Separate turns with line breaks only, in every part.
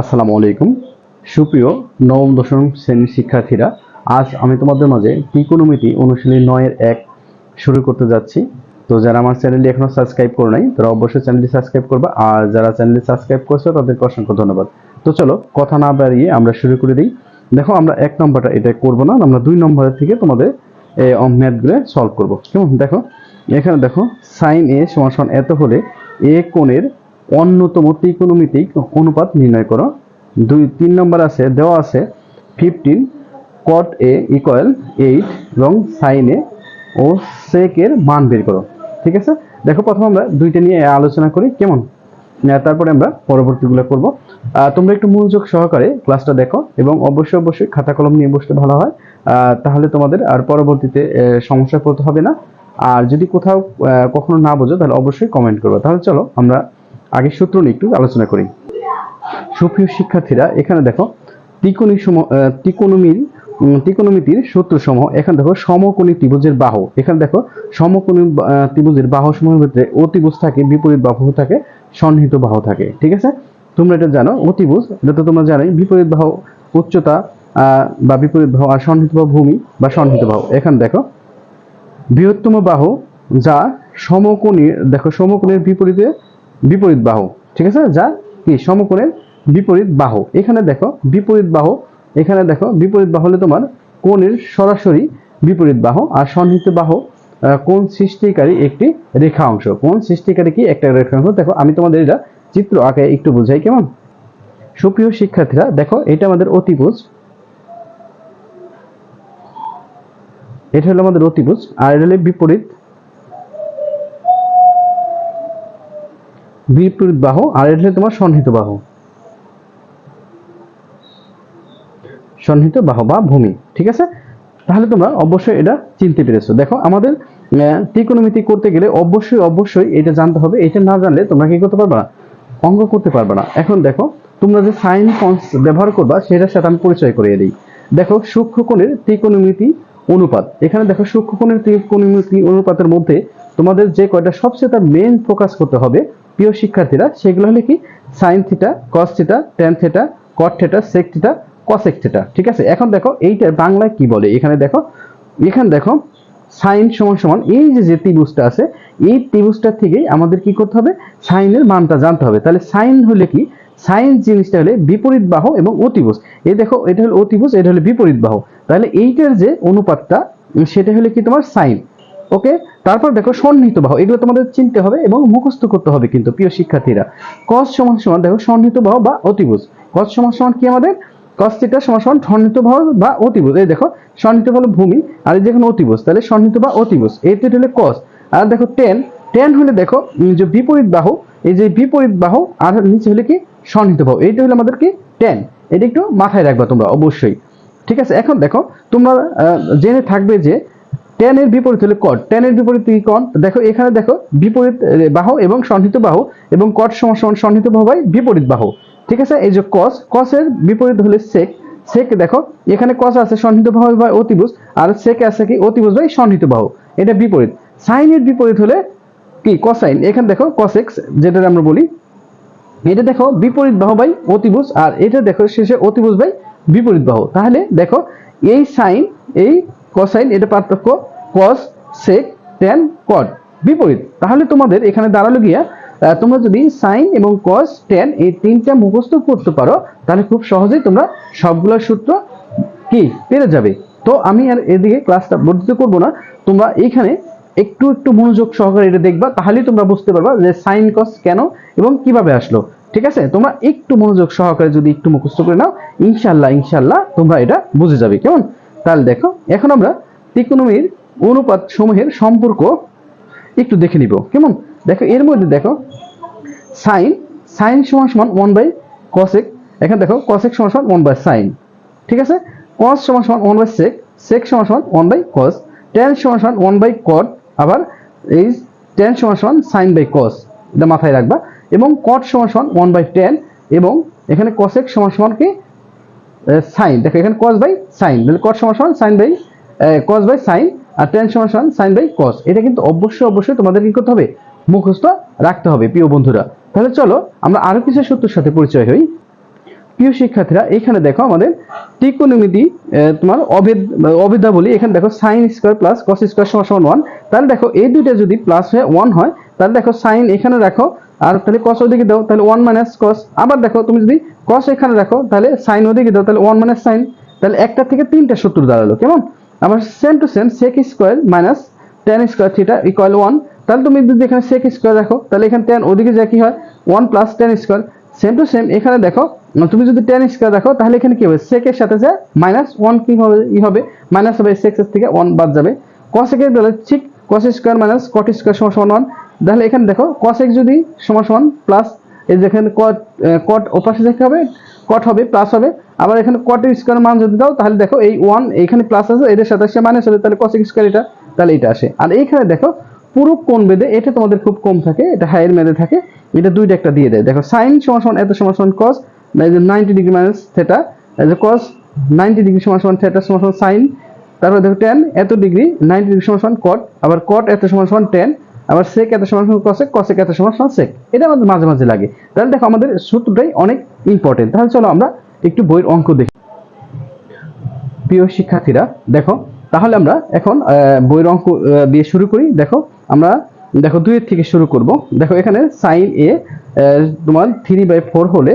আসসালামু আলাইকুম। সুপ্রিয় নবম, দশম শ্রেণির শিক্ষার্থীরা, আজ আমি তোমাদের মাঝে ত্রিকোণমিতি অনুশীলনী নয়ের এক শুরু করতে যাচ্ছি। তো যারা আমার চ্যানেলটি এখনও সাবস্ক্রাইব করো নাই, তারা অবশ্যই চ্যানেলটি সাবস্ক্রাইব করবে। আর যারা চ্যানেলটি সাবস্ক্রাইব করছ, তাদেরকে অসংখ্য ধন্যবাদ। তো চলো, কথা না বাড়িয়ে আমরা শুরু করে দিই। দেখো, আমরা এক নম্বরটা এটা করব না, আমরা দুই নম্বরের থেকে তোমাদের এই ম্যাথগুলো সলভ করব। কেমন? দেখো, এখানে দেখো সাইন এ সমান সমান এত হলে এ কোণের অন্যতম ত্রিকোণমিতিক অনুপাত নির্ণয় করো। দুই, তিন নম্বর আছে, দেওয়া আছে fifteen cot A equal eight এবং সাইন এ ও সেকের মান বের করো। ঠিক আছে? দেখো, প্রথম আমরা দুইটা নিয়ে আলোচনা করি, কেমন? তারপরে আমরা পরবর্তীগুলো করব। তোমরা একটু মনোযোগ সহকারে ক্লাসটা দেখো, এবং অবশ্যই অবশ্যই খাতা কলম নিয়ে বসতে ভালো হয়। তাহলে তোমাদের আর পরবর্তীতে সমস্যা পড়তে হবে না। আর যদি কোথাও কখনো না বোঝো, তাহলে অবশ্যই কমেন্ট করব। তাহলে চলো, আমরা আগে সূত্র নিয়ে একটু আলোচনা করি। সুপ্রিয় শিক্ষার্থীরা, এখানে দেখো, ত্রিকোণী সম ত্রিকোণমির ত্রিকোণমিতির সূত্র সমূহ এখানে দেখো, সমকোণী ত্রিভুজের বাহু। এখানে দেখো, সমকোণী ত্রিভুজের বাহু সমূহের ভিতরে অতিভুজ থাকে, বিপরীত বাহু থাকে, সন্নিহিত বাহু থাকে, ঠিক আছে? তোমরা এটা জানো, অতিভুজ, এটা তো তোমরা জানোই, বিপরীত বাহু উচ্চতা বা বিপরীত বাহু, আর সন্নিহিত বাহু ভূমি, বা সন্নিহিত বাহু। এখানে দেখো, বৃহত্তম বাহু যা সমকোণী দেখো, সমকোণের বিপরীতে বিপরীত বাহু, ঠিক আছে? যা কি? সমকোণের বিপরীত বাহু। এখানে দেখো বিপরীত বাহু, এখানে দেখো বিপরীত বাহু হলে তোমার কোণের সরাসরি বিপরীত বাহু আর সন্নিহিত বাহু কোণ সৃষ্টিকারী একটি রেখা অংশ কোণ সৃষ্টিকারী কি? একটা রেখা অংশ দেখো, আমি তোমাদের এটা চিত্র আঁকে একটু বুঝাই কেমন? সুপ্রিয় শিক্ষার্থীরা, দেখো, এটা আমাদের অতিভুজ। এটা হলো আমাদের অতিভুজ। আর এটা হলো বিপরীত বিপরীত বাহু আর এটা তোমার সন্নিহিত বাহু। সন্নিহিত বাহু বা ভূমি, ঠিক আছে? তাহলে তোমরা অবশ্যই এটা চিনতে পেরেছ। দেখো, আমাদের ত্রিকোণমিতি করতে গেলে অবশ্যই অবশ্যই এটা জানতে হবে। এটা না জানলে তোমরা কি করতে পারবে না? অঙ্ক করতে পারবে না। এখন দেখো, তোমরা যে সাইন কনস ব্যবহার করবা, সেটার সাথে আমি পরিচয় করিয়ে দিই। দেখো সূক্ষ্মকোণের ত্রিকোণমিতি অনুপাত। এখানে দেখো সূক্ষ্মকোণের ত্রিকোণমিতি অনুপাতের মধ্যে তোমাদের যে কয়টা, সবচেয়ে তার মেন ফোকাস করতে হবে প্রিয় শিক্ষার্থীরা, সেগুলো হলে কি? Sine theta cos theta tan theta cot theta sec theta cosec theta ঠিক আছে? এখন দেখো এইটা বাংলায় কি বলে? এখানে দেখো এখানে দেখো সাইন সমান সমান, এই যে যে ত্রিভুজটা আছে, এই ত্রিভুজটা থেকেই আমাদের কি করতে হবে? সাইনের মানটা জানতে হবে। তাহলে সাইন হলে কি? সাইন জিনিসটা হলে বিপরীত বাহু এবং অতিভুজ। এই দেখো, এটা হলো অতিভুজ, এটা হলো বিপরীত বাহু। তাহলে এইটার যে অনুপাতটা, সেটা হলে কি তোমার? Sine okay? তারপর দেখো সন্নিহিত বাহু, এগুলো তোমাদের চিনতে হবে এবং মুখস্থ করতে হবে কিন্তু, প্রিয় শিক্ষার্থীরা। কস সমান সমান, দেখো সন্নিহিত বাহু বা অতিভুজ। কস সমান সমান কি আমাদের? কস থিটা সমান সমান সন্নিহিত বাহু বা অতিভুজ। এই দেখো, সন্নিহিত হলো ভূমি, আর এই অতিভুজ, তাহলে সন্নিহিত বা অতিভুজ এইটা হলে কস আর দেখো টেন টেন হলে দেখো যে বিপরীত বাহু, এই যে বিপরীত বাহু, আর নিচে হলে কি? সন্নিহিত বাহু। এইটা হলো আমাদের কি? টেন এটা একটু মাথায় রাখবা তোমরা, অবশ্যই। ঠিক আছে, এখন দেখো, তোমরা জেনে থাকবে যে টেনের বিপরীত হলে কট টেনের বিপরীত কি কন দেখো, এখানে দেখো, বিপরীত বাহু এবং সন্নিহিত বাহু এবং কট সমান সন্নিহিত বাহু বাই বিপরীত বাহু। ঠিক আছে? এই যে কস কসের বিপরীত হলে সেক সেক দেখো, এখানে কস আছে সন্নিহিত বাহু বাই অতিভুজ আর সেক আছে কি অতিভুজ বাই সন্নিহিত বাহু। এটা বিপরীত। সাইনের বিপরীত হলে কি? কসাইন এখানে দেখো কসেক্স যেটা আমরা বলি, এটা দেখো বিপরীত বাহু বাই অতিভুজ আর এটা দেখো শেষে অতিভুজ বাই বিপরীত বাহু। তাহলে দেখো, এই সাইন এই কোসাইন এটা পার্থক্য কস সেক ট্যান কট বিপরীত। তাহলে তোমাদের এখানে দাঁড়াল গিয়া তোমরা যদি সাইন এবং কস ট্যান এই তিনটা মুখস্থ করতে পারো, তাহলে খুব সহজেই তোমরা সবগুলো সূত্র কি পেরে যাবে। তো আমি আর এদিকে ক্লাসটা বর্ধিত করব না। তোমরা এইখানে একটু একটু মনোযোগ সহকারে এটা দেখবা, তাহলেই তোমরা বুঝতে পারবা যে সাইন কস কেন এবং কীভাবে আসলো। ঠিক আছে? তোমরা একটু মনোযোগ সহকারে যদি একটু মুখস্থ করে নাও ইনশাল্লাহ ইনশাল্লাহ তোমরা এটা বুঝে যাবে। কেমন? তাহলে দেখো, এখন আমরা ত্রিকোণমির অনুপাত সমূহের সম্পর্ক একটু দেখে নিব। কেমন? দেখো, এর মধ্যে দেখো, সাইন সাইন সমান সমান ওয়ান বাই কসেক। এখানে দেখো, কসেক সমান সমান ওয়ান বাই সাইন। ঠিক আছে? কস সমান সমান ওয়ান বাই সেক সেক সমান সমান ওয়ান বাই কস। টেন সমান সমান ওয়ান বাই কট, আবার এই টেন সমান সমান সাইন বাই কস। এটা মাথায় রাখবা। এবং কট সমান সমান ওয়ান বাই টেন, এবং এখানে কসেক সমান সমান কি? সাইন। দেখো, এখানে কস বাই সাইন। তাহলে কট সমান সমান sine by cos by sine R tan সমান সমান সাইন বাই কস এটা কিন্তু অবশ্যই অবশ্যই তোমাদের কি করতে হবে? মুখস্থ রাখতে হবে, প্রিয় বন্ধুরা। তাহলে চলো, আমরা আরও কিছু সূত্রের সাথে পরিচয় হই। প্রিয় শিক্ষার্থীরা, এখানে দেখো আমাদের ত্রিকোণমিতি তোমার অভেদ, অভেদাবলী। এখানে দেখো sine square plus cos square সমান সমান ওয়ান তাহলে দেখো, এই দুইটা যদি প্লাস হয়ে ওয়ান হয়, তাহলে দেখো সাইন এখানে রাখো। আর তাহলে কস ওদিকে দাও, তাহলে ওয়ান মাইনাস কস আবার দেখো, তুমি যদি কস এখানে রাখো তাহলে সাইন ওদিকে দাও, তাহলে ওয়ান মাইনাস সাইন তাহলে একটা থেকে তিনটা সূত্র দাঁড়াল, কেমন? আবার same to same sec square minus tan square theta equal one তাহলে তুমি যদি এখানে সেক স্কোয়ার রাখো তাহলে এখানে টেন ওদিকে যা কি হয়? One plus tan square same to same এখানে দেখো তুমি যদি টেন স্কোয়ার রাখো তাহলে এখানে কি হবে? সেকের সাথে যে মাইনাস ওয়ান কি হবে, ই হবে মাইনাস হবে সেক্স থেকে ওয়ান বাদ যাবে। কসেকের বেলা ঠিক cos square minus cot square সমান সমান ওয়ান তাহলে এখানে দেখো কসেক যদি সমান সমান প্লাস এই যেখানে কট কট ওপাশে দেখতে হবে কট হবে প্লাস হবে। আবার এখানে কটের স্কোয়ার মান যদি দাও, তাহলে দেখো এই ওয়ান এইখানে প্লাস আছে, এদের সাথে সে মাইনাস তাহলে কসেক স্কোয়ার এটা, তাহলে এটা আসে। আর এইখানে দেখো, পুরো কোন বেদে এটা তোমাদের খুব কম থাকে, এটা হাইয়ের মেদে থাকে, এটা দুইটা একটা দিয়ে দেয়। দেখো সাইন সমান সমান এত, সমান সমান cos ninety degree minus theta যে কস নাইনটি ডিগ্রি সমান সমান থেটা সমান সমান সাইন তারপর দেখো টেন এত ডিগ্রি নাইনটি ডিগ্রি সমান সমান কট আবার কট এত সমান সমান টেন আবার সেক এত সমান সমান কসেক কসেক এত সমান সমান সেক এটা আমাদের মাঝে মাঝে লাগে। তাহলে দেখো আমাদের সূত্রটাই অনেক ইম্পর্টেন্ট তাহলে চলো আমরা একটু বইয়ের অঙ্ক দেখি। প্রিয় শিক্ষার্থীরা, দেখো, তাহলে আমরা এখন বইয়ের অঙ্ক দিয়ে শুরু করি। দেখো, আমরা, দেখো, দুইয়ের থেকে শুরু করব। দেখো, এখানে সাইন এ তোমার থ্রি বাই ফোর হলে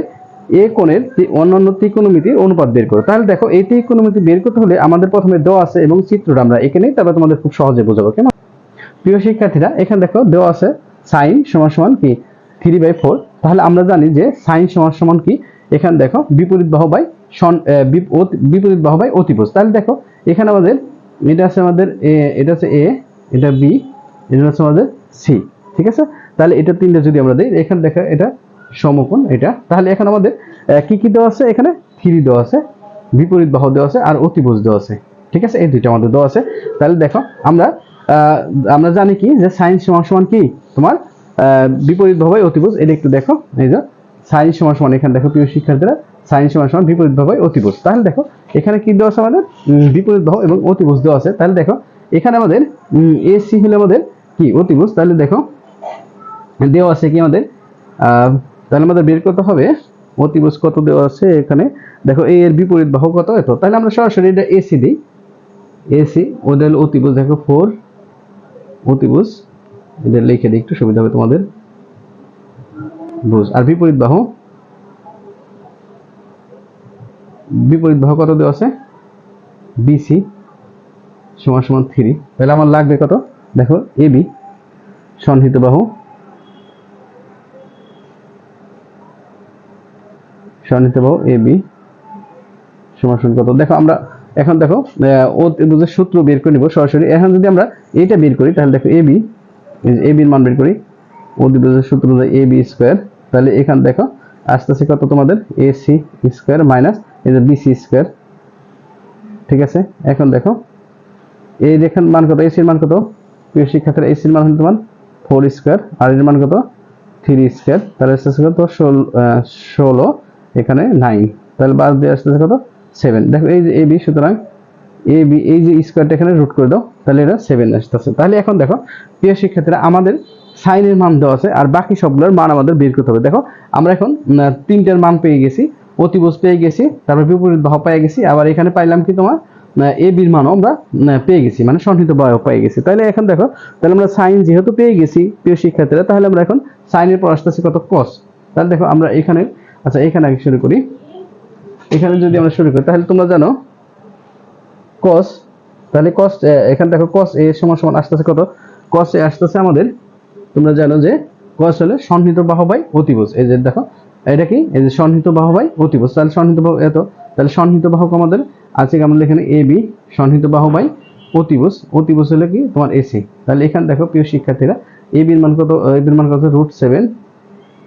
এ কোণের অন্যান্য ত্রিকোণমিতির অনুপাত বের করো। তাহলে দেখো, এই ত্রিকোণমিতি বের করতে হলে আমাদের প্রথমে দেওয়া আছে এবং চিত্রটা আমরা এখানে তারপর তোমাদের খুব সহজে বোঝাবো। কেমন? প্রিয় শিক্ষার্থীরা, এখানে দেখো দেওয়া আছে সাইন সমান সমান কি? থ্রি বাই ফোর তাহলে আমরা জানি যে সাইন সমান সমান কি? এখানে দেখো বিপরীত বাহু বাই বিপরীত বাহু বাই অতিভুজ। তাহলে দেখো, এখানে আমাদের, এটা আছে আমাদের এটা আছে এ, এটা বি, এটা হচ্ছে আমাদের সি। ঠিক আছে? তাহলে এটা তিনটা যদি আমরা দিই, এখানে দেখো এটা সমকোণ, এটা। তাহলে এখন আমাদের কি কি দেওয়া আছে এখানে? থ্রি দেওয়া আছে, বিপরীত বাহু দেওয়া আছে, আর অতিভুজ দেওয়া আছে। ঠিক আছে? এই দুইটা আমাদের দেওয়া আছে। তাহলে দেখো, আমরা আমরা জানি কি যে সাইন সমান সমান কি? তোমার বিপরীত ভাবে অতিভুজ। এটা একটু দেখো এই যে সাইন সমান সমান এখানে দেখো প্রিয় শিক্ষার্থীরা সাইন সমান সমান বিপরীত ভাবে অতিভুজ। তাহলে দেখো এখানে কি দেওয়া আছে আমাদের? উম, বিপরীত বাহু এবং অতিভুজ দেওয়া আছে। তাহলে দেখো এখানে আমাদের এ সি হলে আমাদের কি? অতিভুজ। তাহলে দেখো দেওয়া আছে কি আমাদের? তাহলে আমাদের বের করতে হবে। অতিভুজ কত দেওয়া আছে এখানে? দেখো এ এর বিপরীত বাহু কত? এত। তাহলে আমরা সরাসরি এটা এসি দিই। এসি ওদের অতিভুজ দেখো ফোর অতিভুজ এদের লিখে দিই, একটু সুবিধা হবে তোমাদের। বুঝ আর বিপরীত বাহু? বিপরীত বাহু কত দেওয়া আছে? বিসি সমান সমান থ্রি তাহলে আমার লাগবে কত? দেখো এবি সন্নিহিত বাহু। সন্নিহিত বাহু এবি সমান সমান কত? দেখো, আমরা এখন দেখো ও বুঝে সূত্র বের করে নিব সরাসরি। এখন যদি আমরা এইটা বের করি, তাহলে দেখো এবি এ বির মান বের করি। ও দিবসের সূত্র অনুযায়ী এ বি স্কোয়ার তাহলে এখান দেখো, আস্তে আস্তে কত তোমাদের? এ সি স্কোয়ার মাইনাস এই যে বিসি স্কোয়ার ঠিক আছে? এখন দেখো, এই দেখেন মান কত? এসির মান কত? প্রিয় শিক্ষার্থীরা এসির মান হলো তোমার ফোর স্কোয়ার আর এর মান কত? থ্রি স্কোয়ার তাহলে আসতেছে কত? ষোলো এখানে নাইন তাহলে বাদ দিয়ে আসতেছে কত? সেভেন দেখো, এই যে এ বি সুতরাং এ বি এই যে স্কোয়ারটা এখানে রুট করে দাও, তাহলে এটা সেভেন আসতেছে। তাহলে এখন দেখো, প্রিয় শিক্ষার্থীরা, আমাদের সাইনের মান দেওয়া আছে, আর বাকি সবগুলোর মান আমাদের বের করতে হবে। দেখো, আমরা এখন তিনটার মান পেয়ে গেছি, অতিবোজ পেয়ে গেছি, তারপর বিপরীত বাহু পেয়ে গেছি, আবার এখানে পাইলাম কি তোমার এ বির মানও আমরা পেয়ে গেছি মানে সন্নিহিত বাহু পেয়ে গেছি। তাহলে এখন দেখো, তাহলে আমরা সাইন যেহেতু পেয়ে গেছি, প্রিয় শিক্ষার্থীরা, তাহলে আমরা এখন সাইনের পর আসতেছি কত কস তাহলে দেখো, আমরা এখানে আচ্ছা এখানে আগে শুরু করি। এখানে যদি আমরা শুরু করি, তাহলে তোমরা জানো কস তাহলে কস এখানে দেখো কস এ সমান সমান আসতেছে কত? কস এ আসতেছে আমাদের, তোমরা জানো যে কস হলে সন্নিহিত বাহু বাই অতিভুজ। এই যে দেখো, এটা কি? এই যে সন্নিহিত বাহু বাই অতিভুজ। তাহলে সন্নিহিত বাহু এত? তাহলে সন্নিহিত বাহুক আমাদের আছে কি? আমাদের এখানে এ বি সন্নিহিত বাহু বাই অতিভুজ। অতিভুজ হলে কি? তোমার এসি তাহলে এখানে দেখো, প্রিয় শিক্ষার্থীরা এ বির মান কত? এ বির মান কত? রুট সেভেন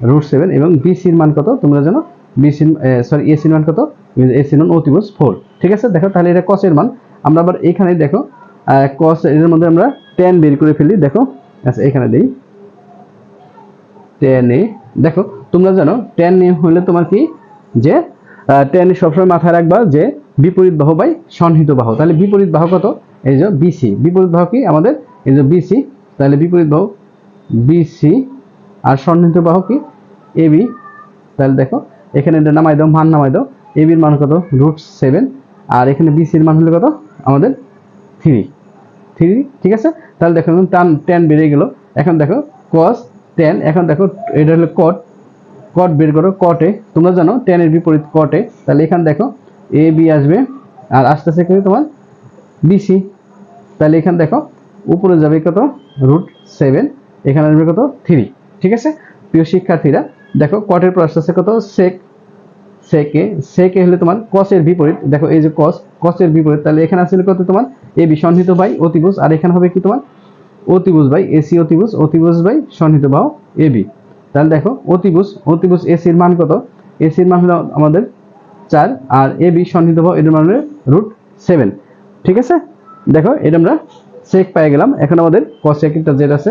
রুট সেভেন এবং বিসির মান কত? তোমরা জানো বিসির সরি এসির মান কত? এসির মান অতিভুজ ফোর ঠিক আছে? দেখো, তাহলে এটা কসের মান। আমরা আবার এখানে দেখো কস এর মধ্যে আমরা টেন বের করে ফেলি, দেখো। আচ্ছা এখানে দিই। টেন এ, দেখো, তোমরা জানো টেন এ হলে তোমার কি? যে টেন সবসময় মাথায় রাখবা যে, বিপরীত বাহু বাই সন্নিহিত বাহু। তাহলে বিপরীত বাহু কত? এই যে বিসি বিপরীত বাহু কি? আমাদের এই যে বিসি তাহলে বিপরীত বাহু বিসি আর সন্নিহিত বাহু কি? এবি তাহলে দেখো এখানে এটা নামাই দাও, মান নামাই দাও। এবির মান কত? রুট সেভেন আর এখানে বিসির মান হলো কত? আমাদের থ্রি থ্রি ঠিক আছে? তাহলে দেখো টান টেন বেড়ে গেল। এখন দেখো কস টেন এখন দেখো, এটা হলো কট কট বের করো কটে তোমরা জানো টেনের বিপরীত কটে তাহলে এখানে দেখো এ বি আসবে। আর আস্তে আস্তে করে তোমার বিসি তাহলে এখানে দেখো, উপরে যাবে কত? রুট সেভেন এখানে আসবে কত? থ্রি ঠিক আছে? প্রিয় শিক্ষার্থীরা, দেখো কটের পর আস্তে আস্তে কত? সেক সেকে সেকে হলে তোমার কসের বিপরীত। দেখো, এই যে কস কসের বিপরীত, তাহলে এখানে আসলে কত তোমার? এ বি সন্নিহিত বাই অতিভুজ। আর এখানে হবে কি তোমার? অতিভুজ বাই এসি অতিভুজ অতিভুজ বাই সন্নিহিত বাহু এ বি তাহলে দেখো, অতিভুজ অতিভুজ এসির মান কত? এসির মান হলো আমাদের চার, আর এ বি সন্নিহিত বাহু, এটার মান রুট সেভেন ঠিক আছে? দেখো, এটা আমরা সেক পেয়ে গেলাম। এখন আমাদের কসেক একটা জেড আছে।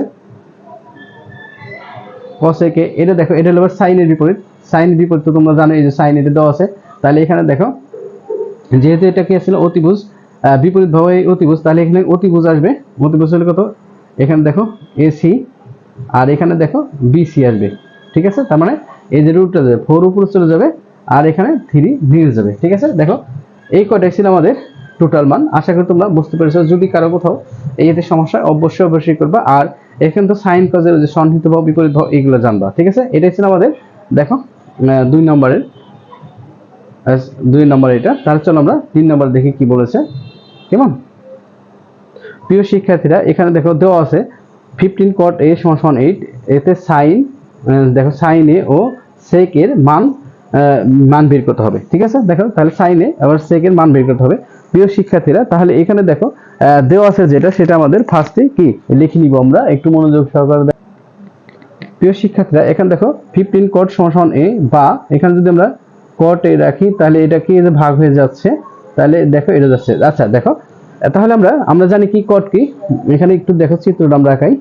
কসেকে এটা দেখো, এটা হলো সাইনের বিপরীত। সাইন বিপরীত তোমরা জানো এই যে সাইন এটা দেওয়া আছে। তাহলে এখানে দেখো যেহেতু এটা কি ছিল অতিভুজ আহ, বিপরীত ভাবে অতিভুজ তাহলে এখানে অতিভুজ আসবে। অতিভুজ হলে কত? এখানে দেখো এসি আর এখানে দেখো বিসি আসবে। ঠিক আছে? তার মানে এই যে রুটটা যাবে ফোর উপরে চলে যাবে আর এখানে থ্রি নিয়ে যাবে। ঠিক আছে? দেখো এই কটাই ছিল আমাদের টোটাল মান। আশা করি তোমরা বুঝতে পেরেছ যদি কারও কোথাও এই এতে সমস্যা অবশ্যই অবশ্যই করবা। আর এখানে তো সাইন কজের যে সন্নিহিত ভাব বিপরীত ভাব এগুলো জানবা। ঠিক আছে? এটাই ছিল আমাদের দেখো দুই নম্বরের। দুই নম্বর এটা। তাহলে চলো আমরা তিন নম্বর দেখি কি বলেছে। কেমন? প্রিয় শিক্ষার্থীরা, এখানে দেখো দেওয়া আছে ফিফটিন কট এ সমান সমান এইট এতে সাইন দেখো সাইন এ ও সেক এর মান মান বের করতে হবে। ঠিক আছে? দেখো, তাহলে সাইনে আবার সেক এর মান বের করতে হবে। প্রিয় শিক্ষার্থীরা, তাহলে এখানে দেখো দেওয়া আছে যেটা, সেটা আমাদের ফার্স্টে কি? লিখে নিব আমরা, একটু মনোযোগ সহকারে। প্রিয় শিক্ষার্থীরা, এখানে দেখো ফিফটিন কট সমান এ বা এখানে যদি আমরা কট এ রাখি, তাহলে এটা কি ভাগ হয়ে যাচ্ছে? তাহলে দেখো এটা যাচ্ছে। আচ্ছা দেখো, তাহলে আমরা আমরা জানি কি কট কি? এখানে একটু দেখো চিত্রটা আমরা আঁকাই।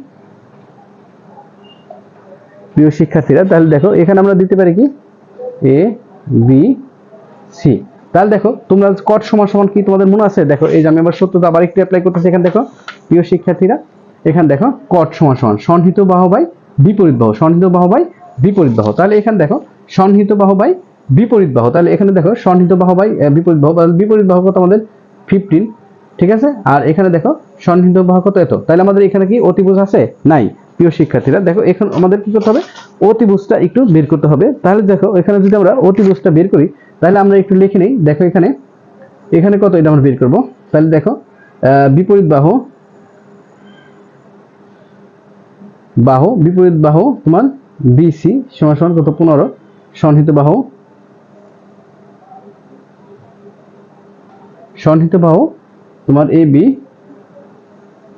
প্রিয় শিক্ষার্থীরা, তাহলে দেখো, এখানে আমরা দিতে পারি কি? এ বি সি তাহলে দেখো, তোমরা কট সমান সমান কি তোমাদের মনে আছে? দেখো, এই যে আমি আবার সত্যতা আবার একটু অ্যাপ্লাই করতেছি, এখানে দেখো। প্রিয় শিক্ষার্থীরা, এখানে দেখো কট সমান সমান সন্নিহিত বাহু বাই বিপরীত বাহু, সন্নিহিত বাহু বাই বিপরীত বাহু। তাহলে এখানে দেখো, সন্নিহিত বাহু বাই বিপরীত বাহু। তাহলে এখানে দেখো, সন্নিহিত বাহু বাই বিপরীত বাহু বিপরীত বাহু কত আমাদের? ফিফটিন ঠিক আছে? আর এখানে দেখো, সন্নিহিত বাহু কত এত? তাহলে আমাদের এখানে কি অতিভুজ আছে? নাই, প্রিয় শিক্ষার্থীরা। দেখো, এখন আমাদের কি করতে হবে? অতিভুজটা একটু বের করতে হবে। তাহলে দেখো, এখানে যদি আমরা অতিভুজটা বের করি, তাহলে আমরা একটু লিখে নিই। দেখো এখানে এখানে কত এটা আমরা বের করব? তাহলে দেখো বিপরীত বাহু বাহু, বিপরীত বাহু তোমার বিসি সমান সমান কত? পনেরো। সন্নিহিত বাহু সন্নিহিত বাহু তোমার এ বি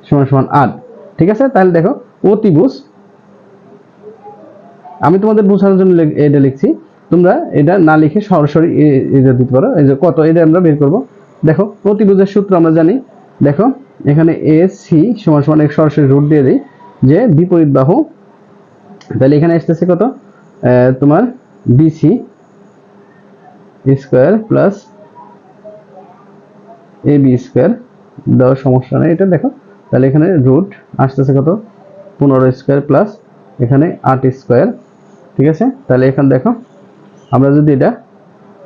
সমান সমান আট। ঠিক আছে? তাহলে দেখো, অতিভুজ। আমি তোমাদের বোঝানোর জন্য এটা লিখছি। তোমরা এটা না লিখে সরাসরি এটা দিতে পারো। এই যে কত, এটা আমরা বের করব। দেখো, প্রতিভুজের সূত্র আমরা জানি। দেখো, এখানে এ সি সমান সমান এক সরাসরি রুট দিয়ে দিই। যে বিপরীত বাহু, তাহলে এখানে আসতেছে কত? তোমার BC square plus A B square দেওয়ার সমস্যা নেই এটা, দেখো। তাহলে এখানে রুট আসতেছে কত? পনেরো স্কোয়ার প্লাস এখানে আট স্কোয়ার ঠিক আছে? তাহলে এখানে দেখো, আমরা যদি এটা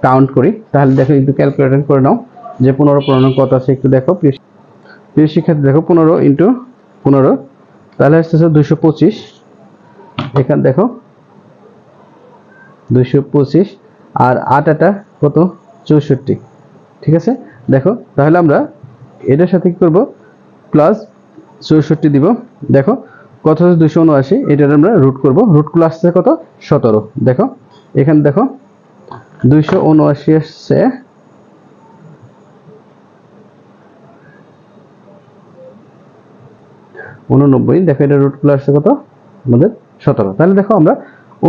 কাউন্ট করি, তাহলে দেখো একটু ক্যালকুলেটর করে নাও যে পনেরো পনেরো কত আছে, একটু দেখো। প্রিয় শিক্ষার্থী, দেখো, পনেরো ইন্টু পনেরো তাহলে আসতেছে দুশো পঁচিশ। এখানে দেখো দুশো পঁচিশ আর আট আটা কত? চৌষট্টি। ঠিক আছে? দেখো, তাহলে আমরা এটার সাথে কি করব? প্লাস চৌষট্টি দিব। দেখো, কত হচ্ছে? দুশো উনআশি। এটার আমরা রুট করব। রুটগুলো আসছে কত? সতেরো। দেখো, এখানে দেখো, দুইশো উনআশি আসছে। উননব্বই দেখো এটা রুটগুলো আসছে কত? আমাদের সতেরো। তাহলে দেখো আমরা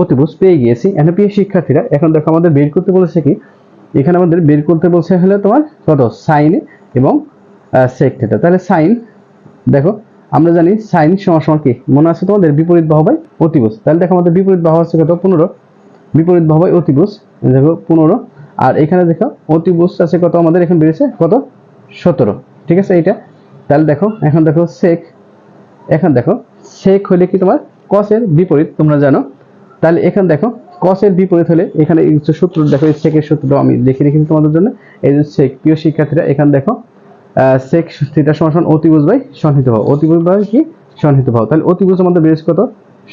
অতিভুজ পেয়ে গিয়েছি। এখন প্রিয় শিক্ষার্থীরা, এখন দেখো আমাদের বের করতে বলেছে কি? এখানে আমাদের বের করতে বলছে হলে তোমার কত? সাইন এবং সেক থিটা তাহলে সাইন দেখো, আমরা জানি সাইন সমান সমান কি? মনে আছে তোমাদের? বিপরীত বাহু বাই তাহলে দেখো আমাদের বিপরীত বাহু আছে কত? পনেরো। বিপরীত বাহু বাই অতিভুজ দেখো, পনেরো। আর এখানে দেখো, অতিভুজ আছে কত? আমাদের এখানে বেড়েছে কত? সতেরো। ঠিক আছে, এইটা। তাহলে দেখো, এখন দেখো সেক এখন দেখো সেক হলে কি তোমার? কসের বিপরীত, তোমরা জানো। তাহলে এখানে দেখো কসের বিপরীত হলে এখানে সূত্র, দেখো সেকের সূত্রটা আমি দেখে রেখেছি তোমাদের জন্য। এই যে সেক প্রিয় শিক্ষার্থীরা, এখানে দেখো সেক থিটা সমান অতিভুজ বাই সন্নিহিত ভাব অতিভুজ বাই কি? সন্নিহিত ভাব তাহলে অতিভুজ আমাদের বেশ কত?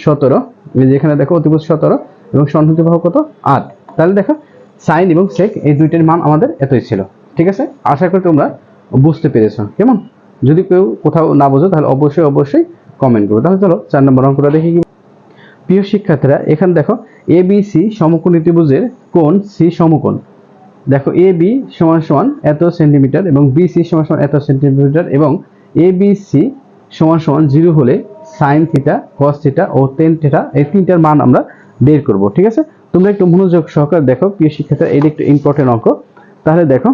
সতেরো। এই যে এখানে দেখো, অতিভুজ সতেরো এবং সন্নিহিত ভাব কত? আট। তাহলে দেখো সাইন এবং সেক এই দুইটার মান আমাদের এতই ছিল। ঠিক আছে? আশা করি তোমরা বুঝতে পেরেছ। কেমন? যদি কেউ কোথাও না বোঝো, তাহলে অবশ্যই অবশ্যই কমেন্ট করো। তাহলে চলো, চার নম্বর অঙ্কটা দেখি কি প্রিয় শিক্ষার্থীরা, এখানে দেখো এ বি সি সমকোণ ত্রিভুজের কোণ সি সমকোণ। দেখো এ বি সমান সমান এত সেন্টিমিটার এবং বি সি সমান সমান এত সেন্টিমিটার এবং এ বি সি সমান সমান জিরো হলে সাইন থিটা কস থিটা ও টেন থিটা এই তিনটার মান আমরা বের করব, ঠিক আছে? তোমরা একটু মনোযোগ সহকারে দেখো, প্রিয় শিক্ষার্থীরা এটা একটু ইম্পর্টেন্ট অঙ্ক। তাহলে দেখো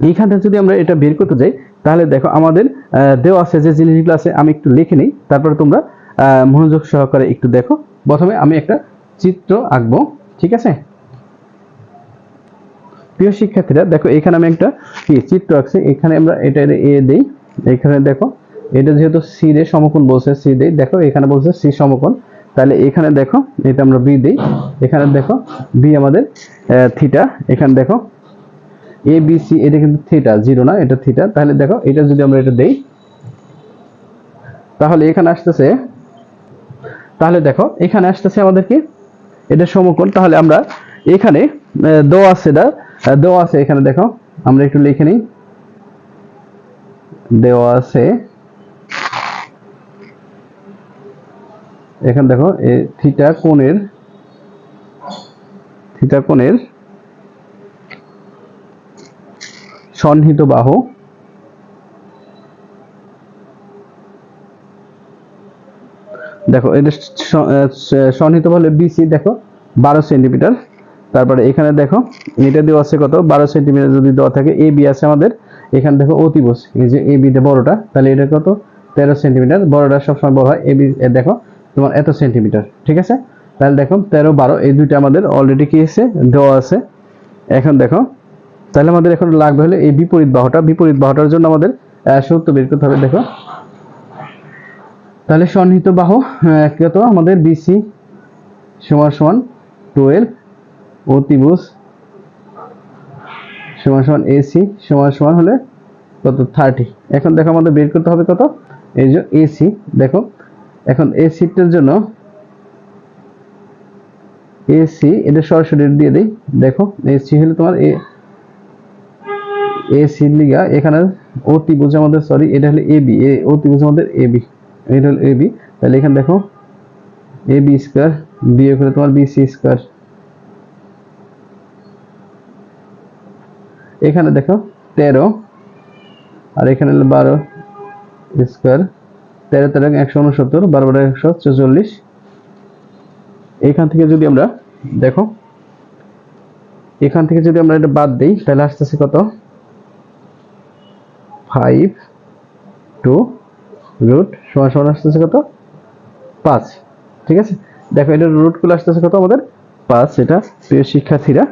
এইখান থেকে যদি আমরা এটা বের করতে যাই তাহলে দেখো আমাদের দেওয়া আছে যে জিনিসগুলো আছে, আমি একটু লিখে নিই। তারপরে তোমরা মনোযোগ সহকারে একটু দেখো। প্রথমে আমি একটা চিত্র আঁকবো, ঠিক আছে? প্রিয় শিক্ষার্থীরা, দেখো এখানে আমি একটা কি চিত্র আঁকছি। এখানে আমরা এটা এ দেই। এখানে দেখো, এটা যেহেতু সি দে সমকোণ বলছে সি দেই। দেখো, এখানে বলছে সি সমকোণ। তাহলে এখানে দেখো, এটা আমরা বি দেই। এখানে দেখো, বি আমাদের থিটা। এখানে দেখো এ বি সি এটা কিন্তু থিটা জিরো না, এটা থিটা তাহলে দেখো, এটা যদি আমরা এটা দেই, তাহলে এখানে আসতেছে, তাহলে দেখো, এখানে আসতেছে আমাদের কি? এটা সমকোণ, তাহলে আমরা এখানে দেওয়া আছে এটা দেওয়া আছে এখানে দেখো, আমরা একটু লিখে নিই। দেওয়া আছে, এখানে দেখো, এ থিটা কোণের থিটা কোণের সন্নিহিত বাহু। দেখো, এটা সন্নিহিত বলে বিসি দেখো, বারো সেন্টিমিটার। তারপরে এখানে দেখো, এটা দেওয়া আছে কত? বারো সেন্টিমিটার যদি দেওয়া থাকে এ বি আছে আমাদের। এখানে দেখো অতিবস এই যে এ বিতে বড়টা, তাহলে এটা কত? তেরো সেন্টিমিটার। বড়টা সবসময় বড় হয় এ বি দেখো, তোমার এত সেন্টিমিটার, ঠিক আছে? তাহলে দেখো, তেরো, বারো, এই দুইটা আমাদের অলরেডি কি আছে? দেওয়া আছে। এখন দেখো তাহলে আমাদের এখন লাগবে হলো এই বিপরীত বাহুটা। বিপরীত বাহুটার জন্য আমাদের সূত্র বের করতে হবে, দেখো। তাহলে সন্নিহিত বাহু কত আমাদের বিসি সমান সমান টুয়েলভ অতিভুজ সমান সমান এসি সমান সমান হলে কত? থার্টি। এখন দেখো আমাদের বের করতে হবে কত? এই যে এসি দেখো। এখন এই সিটটার জন্য এসি এটা সরাসরি দিয়ে দেই। দেখো এসি হলো তোমার এ এসি লিগা এখানে অতিভুজ আমাদের সরি এটা হলো এবি এ অতিভুজ আমাদের এবি এটা হলো এবি তাহলে এখানে দেখো এবি স্কয়ার বিয়োগ হলো তোমার বিসি স্কয়ার এখানে দেখো তেরো, আর এখানে হলো বারো স্কয়ার তেরো তেরো একশো উনসত্তর বারো বারো, একশো ছেচল্লিশ। এখান থেকে যদি আমরা দেখো, এখান থেকে যদি আমরা এটা বাদ দিই, তাহলে আসতেছে কত? ফাইভ টু রুট সমান সমান আসতেছে কত? পাঁচ। ঠিক আছে? দেখো, এটা রুটগুলো আসতেছে কত আমাদের? পাঁচ। এটা প্রিয় শিক্ষার্থীরা,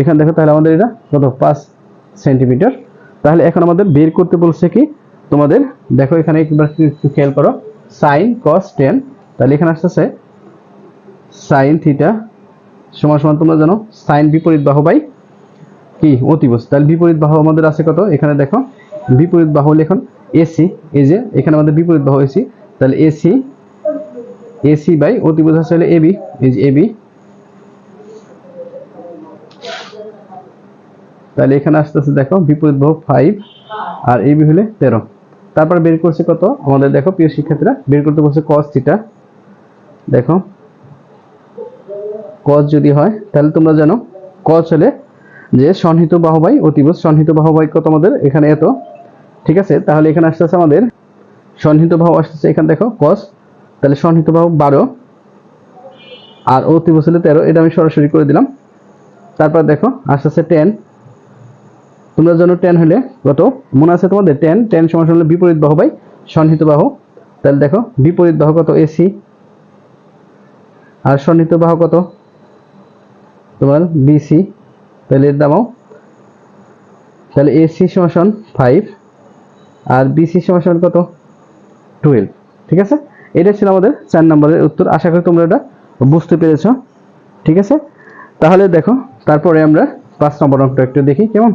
এখানে দেখো তাহলে আমাদের এটা কত? পাঁচ সেন্টিমিটার তাহলে এখন আমাদের বের করতে বলছে কি? তোমাদের দেখো এখানে একবার একটু খেয়াল করো। সাইন কস টেন তাহলে এখানে আসতেছে সাইন থিটা সমান সমান তোমরা জানো সাইন বিপরীত বাহু বাই কি? অতিভুজ তাহলে বিপরীত বাহু আমাদের আছে কত? এখানে দেখো বিপরীত বাহু হলে এখন এসি এই যে এখানে আমাদের বিপরীত বাহু এসি তাহলে এসি এসি বাই অতিভুজ আছে হলে এবি এই যে এবি তাহলে এখানে আসতেছে দেখো, বিপরীত বাহু ফাইভ আর এবি হলে তেরো। তারপর বের করছে কত? আমাদের দেখো প্রিয় শিক্ষার্থীরা, বের করতে বলছে কস থিটা দেখো কস যদি হয়, তাহলে তোমরা জানো কস হলে যে সন্নিহিত বাহুবাই অতিভুজ সন্নিহিত বাহুবাই কত আমাদের? এখানে এত। ঠিক আছে? তাহলে এখানে আসতেছে আমাদের সন্নিহিত বাহু আসতেছে এখানে দেখো কস তাহলে সন্নিহিত বাহু বারো আর অতিভুজ হলে তেরো, এটা আমি সরাসরি করে দিলাম। তারপর দেখো, আসতেছে টেন তোমরা জন্য টেন হলে কত? মনে আছে তোমাদের? টেন টেন সমান হলে বিপরীত বাহু বাই সন্নিহিত বাহু। তাহলে দেখো, বিপরীত বাহু কত? এসি আর সন্নিহিত বাহু কত? তোমার বিসি তাহলে এর দামও তাহলে এসি সমান ফাইভ আর বিসি সমান কত? টুয়েলভ ঠিক আছে? এটা ছিল আমাদের চার নম্বরের উত্তর। আশা করি তোমরা এটা বুঝতে পেরেছ, ঠিক আছে? তাহলে দেখো, তারপরে আমরা পাঁচ নম্বর অঙ্কটা একটু দেখি, কেমন?